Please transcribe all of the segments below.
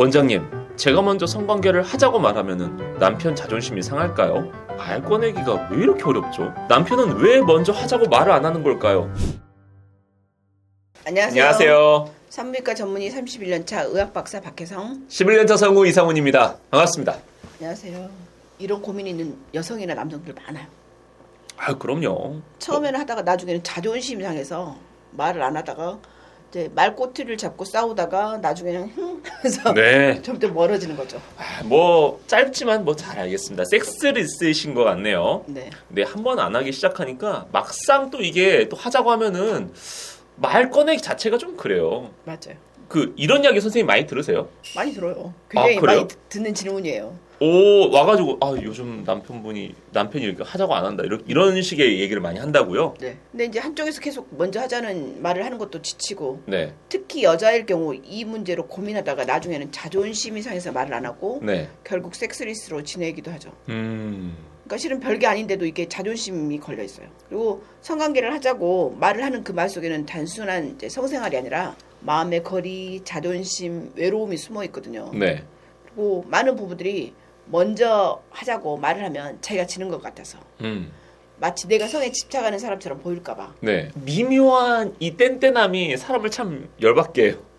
원장님, 제가 먼저 성관계를 하자고 말하면은 남편 자존심이 상할까요? 말 꺼내기가 왜 이렇게 어렵죠? 남편은 왜 먼저 하자고 말을 안 하는 걸까요? 안녕하세요. 안녕하세요. 산부인과 전문의 31년차 의학 박사 박혜성. 11년차 성우 이상훈입니다. 반갑습니다. 안녕하세요. 이런 고민이 있는 여성이나 남성들 많아요. 아, 그럼요. 처음에는 하다가 나중에는 자존심 상해서 말을 안 하다가 이제 말꼬투리를 잡고 싸우다가 나중에는 흥 하면서 네. 좀더 멀어지는 거죠. 아, 뭐 짧지만 뭐 잘 알겠습니다. 섹스리스이신 것 같네요. 네. 근데 한 번 안 하기 시작하니까 막상 또 이게 또 하자고 하면은 말 꺼내기 자체가 좀 그래요. 맞아요. 그 이런 이야기 선생님 많이 들으세요? 많이 들어요. 굉장히 아? 많이 듣- 듣는 질문이에요. 오 와가지고 아 요즘 남편분이 남편이 이렇게 하자고 안 한다 이런 이런 식의 얘기를 많이 한다고요. 네. 근데 이제 한쪽에서 계속 먼저 하자는 말을 하는 것도 지치고 네, 특히 여자일 경우 이 문제로 고민하다가 나중에는 자존심이 상해서 말을 안 하고 네, 결국 섹스리스로 지내기도 하죠. 음, 그러니까 실은 별게 아닌데도 이게 자존심이 걸려 있어요. 그리고 성관계를 하자고 말을 하는 그 말 속에는 단순한 이제 성생활이 아니라 마음의 거리, 자존심, 외로움이 숨어 있거든요. 네, 그리고 많은 부부들이 먼저 하자고 말을 하면 자기가 지는 것 같아서 음, 마치 내가 성에 집착하는 사람처럼 보일까봐. 네. 미묘한 이 뗀뗀함이 사람을 참 열받게 해요.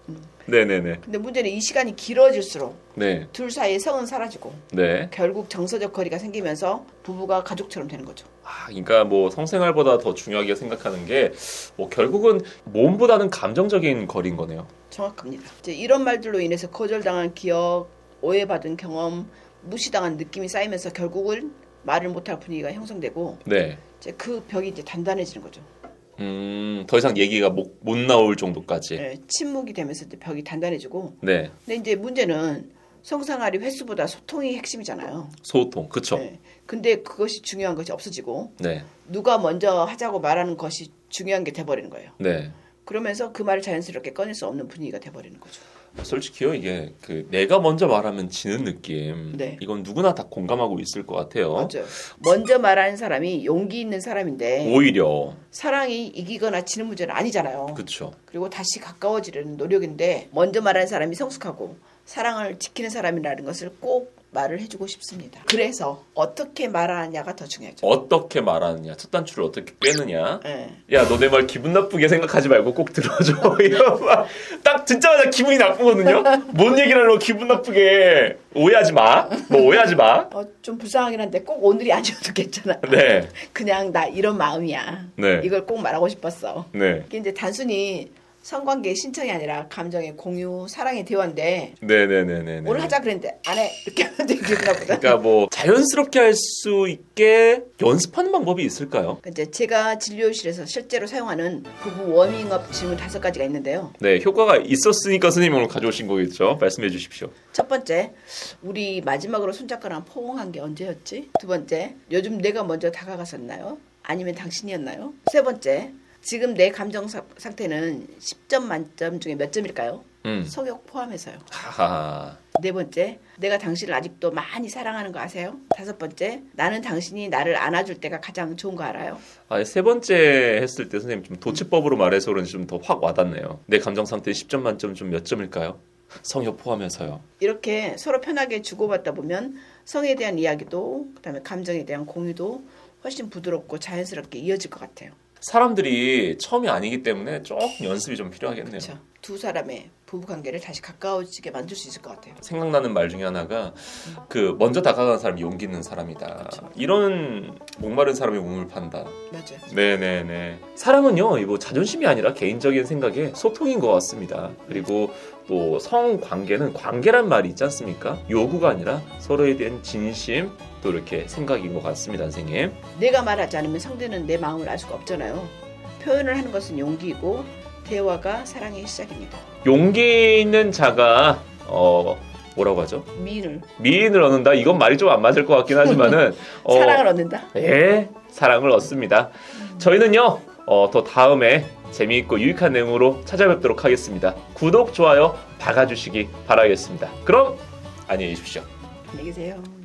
네, 네, 네, 근데 문제는 이 시간이 길어질수록 네, 둘 사이의 성은 사라지고 네. 결국 정서적 거리가 생기면서 부부가 가족처럼 되는 거죠. 아, 그러니까 뭐 성생활보다 더 중요하게 생각하는 게 뭐 결국은 몸보다는 감정적인 거리인 거네요. 정확합니다. 이제 이런 말들로 인해서 거절당한 기억, 오해받은 경험, 무시당한 느낌이 쌓이면서 결국은 말을 못할 분위기가 형성되고 네. 이제 그 벽이 이제 단단해지는 거죠. 음, 더 이상 얘기가 못, 못 나올 정도까지. 예, 침묵이 되면서 이제 벽이 단단해지고 네. 근데 이제 문제는 성생활이 횟수보다 소통이 핵심이잖아요. 소통. 그쵸. 예, 근데 그것이 중요한 것이 없어지고 네. 누가 먼저 하자고 말하는 것이 중요한 게 돼버리는 거예요. 네. 그러면서 그 말을 자연스럽게 꺼낼 수 없는 분위기가 돼버리는 거죠. 솔직히요, 이게 그 내가 먼저 말하면 지는 느낌. 네. 이건 누구나 다 공감하고 있을 것 같아요. 맞아요. 먼저 말하는 사람이 용기 있는 사람인데 오히려. 사랑이 이기거나 지는 문제는 아니잖아요. 그쵸. 그리고 다시 가까워지려는 노력인데 먼저 말하는 사람이 성숙하고 사랑을 지키는 사람이라는 것을 꼭 말을 해주고 싶습니다. 그래서 어떻게 말하느냐가 더 중요하죠. 어떻게 말하느냐, 첫 단추를 어떻게 빼느냐. 예. 야, 너 내 말 기분 나쁘게 생각하지 말고 꼭 들어줘. 이런 말. 딱 듣자마자 기분이 나쁘거든요? 뭔 얘기를 하려고 기분 나쁘게. 오해하지 마. 뭐 오해하지 마. 어, 좀 불쌍하긴 한데 꼭 오늘이 아니어도 괜찮아. 네. 그냥 나 이런 마음이야. 네. 이걸 꼭 말하고 싶었어. 네. 이게 이제 단순히 성관계의 신청이 아니라 감정의 공유, 사랑의 대화인데 네네네네. 오늘 하자 그랬는데 안 해. 이렇게 하면 기분 나쁘다. 그러니까 뭐 자연스럽게 할 수 있게 연습하는 방법이 있을까요? 이제 제가 진료실에서 실제로 사용하는 부부 워밍업 질문 다섯 가지가 있는데요. 네, 효과가 있었으니까 선생님 오늘 가져오신 거겠죠? 말씀해 주십시오. 첫 번째, 우리 마지막으로 손잡거나 포옹한 게 언제였지? 두 번째, 요즘 내가 먼저 다가갔었나요? 아니면 당신이었나요? 세 번째, 지금 내 감정 사- 상태는 10점 만점 중에 몇 점일까요? 음. 성욕 포함해서요. 하하. 네 번째, 내가 당신을 아직도 많이 사랑하는 거 아세요? 다섯 번째, 나는 당신이 나를 안아줄 때가 가장 좋은 거 알아요? 아, 세 번째 했을 때 선생님 좀 도치법으로 말해서 그런지 좀 더 확 와닿네요. 내 감정 상태 10점 만점 좀 몇 점일까요? 성욕 포함해서요. 이렇게 서로 편하게 주고받다 보면 성에 대한 이야기도 그다음에 감정에 대한 공유도 훨씬 부드럽고 자연스럽게 이어질 것 같아요. 사람들이 처음이 아니기 때문에 조금 연습이 좀 필요하겠네요. 그렇죠. 두 사람의 부부 관계를 다시 가까워지게 만들 수 있을 것 같아요. 생각나는 말 중에 하나가 그 먼저 다가가는 사람이 용기 있는 사람이다. 이런 목마른 사람이 우물 판다. 맞아요. 네네네. 사랑은요, 이거 자존심이 아니라 개인적인 생각의 소통인 것 같습니다. 그리고 또 성 관계는 관계란 말이 있지 않습니까? 요구가 아니라 서로에 대한 진심 또 이렇게 생각인 것 같습니다, 선생님. 내가 말하지 않으면 상대는 내 마음을 알 수가 없잖아요. 표현을 하는 것은 용기이고 대화가 사랑의 시작입니다. 용기 있는 자가 어 뭐라고 하죠? 미인을 미인을 얻는다. 이건 말이 좀 안 맞을 것 같긴 하지만은 어, 사랑을 얻는다. 예, 사랑을 얻습니다. 저희는요, 어, 더 다음에 재미있고 유익한 내용으로 찾아뵙도록 하겠습니다. 구독, 좋아요 박아주시기 바라겠습니다. 그럼 안녕히 계십시오. 안녕히 계세요.